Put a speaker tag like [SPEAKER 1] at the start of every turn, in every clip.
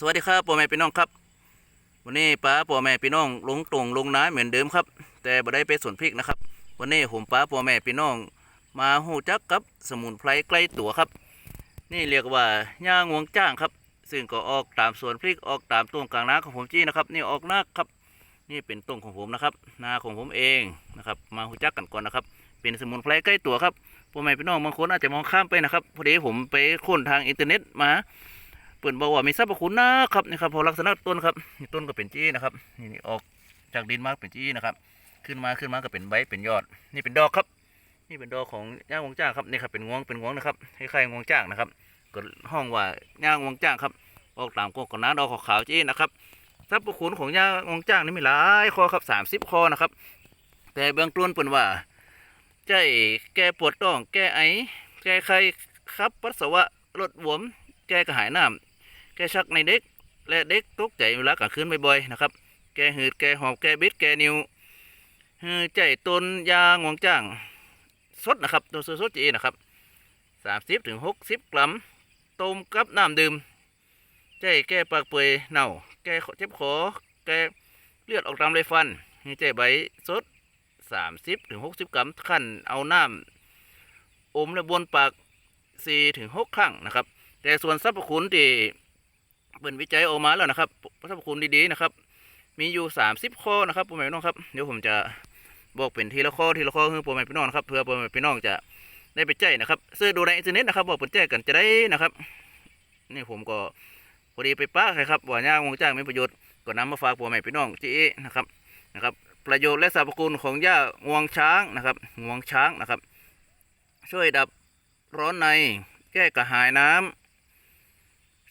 [SPEAKER 1] สวัสดีครับพ่อแม่พี่น้องครับ วันนี้ป้าพ่อแม่พี่น้องลงตรงลงน้ำเหมือนเดิมครับ แต่บ่ได้ไปสวนพริกนะครับ วันนี้ผมป้าพ่อแม่พี่น้อง มาหูจักกับสมุนไพรใกล้ตัวครับ นี่เรียกว่าย่างวงจ้างครับ ซึ่งก็ออกตามสวนพริกออกตามต้นกลางนาของผมจี้นะครับ นี่ออกนาครับ นี่เป็นต้นของผมนะครับ นาของผมเองนะครับ มาหูจักกันก่อนนะครับ เป็นสมุนไพรใกล้ตัวครับพ่อแม่พี่น้องบางคนอาจจะมองข้ามไปนะครับพอดีผมไปค้นทางอินเทอร์เน็ตมา เปิ่นบอกว่ามีสรรพคุณนะครับนี่ครับพอลักษณะต้นครับมีต้นก็เป็นจี้นะครับนี่ออกจากดินมาเป็นจี้นะครับ ขึ้นมาขึ้นมาก็เป็นใบเป็นยอด นี่เป็นดอกครับ นี่เป็นดอกของย่างวงจ้างครับนี่ครับเป็นงวงเป็นงวงนะครับคล้ายๆงวงจ้างนะครับก็ห้องว่าย่างวงจ้างครับออกตามกกน้าดอกขาวจี้นะครับสรรพคุณของย่างวงจ้างนี่มีหลายข้อครับสามสิบข้อนะครับ แต่เบื้องต้นเปิ่นว่าใจแก้ปวดท้องแก้ไอแก้ไข้ครับปัสสาวะลดบวมแก้กระหายน้ำ แกชักในเด็ก และเด็กตกใจเวลากลางคืนบ่อยๆนะครับ แกหืดแกหอบแกบิดแกนิ้วใจตนยางวงจ้าง สดนะครับตัวสดจีนะครับสามสิบถึงหกสิบกรัมต้มกับน้ำดื่มใจแก้ปากเปื่อยเน่า แก้เจ็บคอแก้เลือดออกตามไรฟันใจใบสดสามสิบถึงหกสิบกรัมขั้นเอาน้ำอมและบนปากสี่ถึงหกครั้งนะครับ แต่ส่วนสรรพคุณที่ เป็นวิจัยออกมาแล้วนะครับสรรพคุณดีๆนะครับ มีอยู่30ข้อนะครับพ่แม่พี่น้องครับเดี๋ยวผมจะบอกเป็นทีละข้อทีละข้อให้พ่แม่พี่น้องนะครับเพื่อพ่แม่พี่น้องจะได้ไปใจนะครับซื้อดูในอินเทอร์เน็ตนะครับบอกเป็นใจกันจะได้นะครับ นี่ผมก็พอดีไปป้าใครครับว่าย่างวงจ้างมีประโยชน์ก็นำมาฝากพ่แม่พี่น้องจีนะครับนะครับ ประโยชน์และสรรพคุณของย่างวงช้างนะครับงวงช้างนะครับ ช่วยดับร้อนในแก้กระหายน้ำ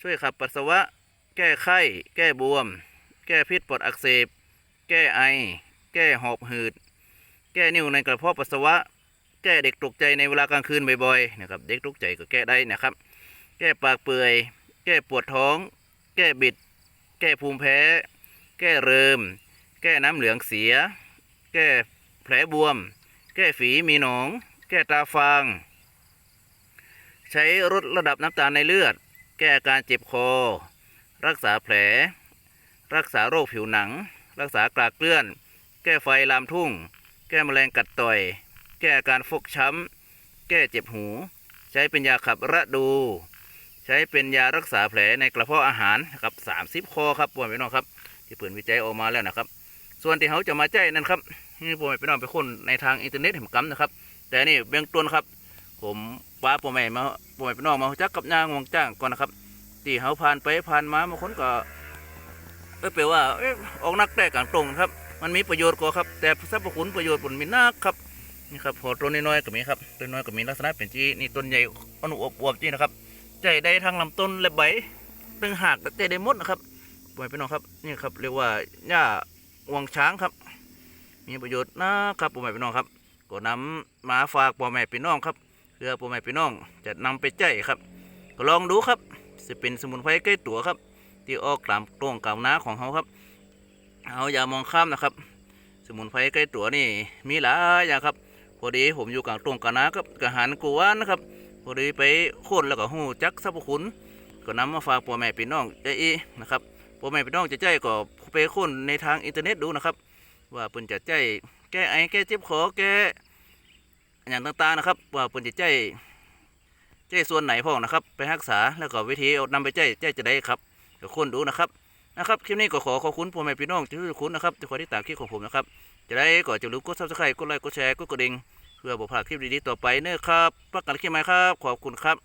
[SPEAKER 1] ช่วยขับปัสสาวะ แก้ไข้ แก้บวม แก้พิษปอดอักเสบ แก้ไอ แก้หอบหืด แก้นิ่วในกระเพาะปัสสาวะ แก้เด็กตกใจในเวลากลางคืนบ่อยๆนะครับ เด็กตกใจก็แก้ได้นะครับ แก้ปากเปื่อย แก้ปวดท้อง แก้บิด แก้ภูมิแพ้ แก้เริม แก้น้ำเหลืองเสีย แก้แผลบวม แก้ฝีมีหนอง แก้ตาฟาง ใช้ลดระดับน้ำตาลในเลือด แก้อาการเจ็บคอ รักษาแผล รักษาโรคผิวหนัง รักษากลากเกลื่อน แก้ไฟลามทุ่ง แก้แมลงกัดต่อย แก้อาการฟกช้ำ แก้เจ็บหู ใช้เป็นยาขับระดู ใช้เป็นยารักษาแผลในกระเพาะอาหารนะครับสามสิบข้อครับพ่อแม่พี่น้องครับ ที่เปิดวิจัยออกมาแล้วนะครับ ส่วนที่เขาจะมาใจนั่นครับนี่พ่อแม่พี่น้องไปค้นในทางอินเทอร์เน็ตเห็นกำนะครับ แต่นี่เบื้องต้นครับ ผมป้าพ่อแม่มาพ่อแม่พี่น้องมาจักกับนางวงจ้างก่อนนะครับที่เขาผ่านไปผ่านมาบางคนก็เอ้ยแปลว่าเอ้ยออกนักแต่กลางตรงครับ มันมีประโยชน์กว่าครับ แต่สรรพคุณประโยชน์ผลมีนักครับนี่ครับพอต้นน้อยๆก็มีครับต้นน้อยก็มีลักษณะเป็นจีนี่ต้นใหญ่อนุอวบอวบจีนะครับใจได้ทั้งลำต้นและใบตึงหากใจได้มดนะครับพ่อแม่พี่น้องครับนี่ครับเรียกว่าหญ้าวงช้างครับ มีประโยชน์นะครับพ่อแม่พี่น้องครับก็นำมาฝากพ่อแม่พี่น้องครับ เพื่อพ่อแม่พี่น้องจะนำไปใจครับ ก็ลองดูครับจะเป็นสมุนไพรใกล้ตัวครับ ที่ออกตามตรงกลางน้าของเขาครับเอาอย่ามองข้ามนะครับ สมุนไพรใกล้ตัวนี่มีหลายอย่างครับ พอดีผมอยู่กลางตรงกลางนาครับกระหันกูวานนะครับพอดีไปโค่นแล้วก็หูจักสรรพคุณก็นำมาฝากพ่อแม่พี่น้องใจอีนะครับพ่อแม่พี่น้องจะใจก็ไปโค่นในทางอินเทอร์เน็ตดูนะครับ ว่าเพิ่นจะใจแก้ไอแก้เจ็บคอแก้ อย่างต่างๆนะครับว่าเพิ่นจะใจใจส่วนไหนพ่องนะครับ ไปรักษาแล้วก็วิธีเอานำไปใจใจจะได้ครับเดี๋ยวคนดูนะครับนะครับคลิปนี้ก็ขอขอบคุณพ่อแม่พี่น้องที่ทุกคนนะครับที่คอยติดตามคลิปของผมนะครับจะได้ก็จะรู้กดซับสไครต์กดไลค์กดแชร์กดกระดิ่งเพื่อบอกผ่านคลิปดีๆต่อไปเนอะครับปักกันคลิปใหม่ครับ ขอบคุณครับ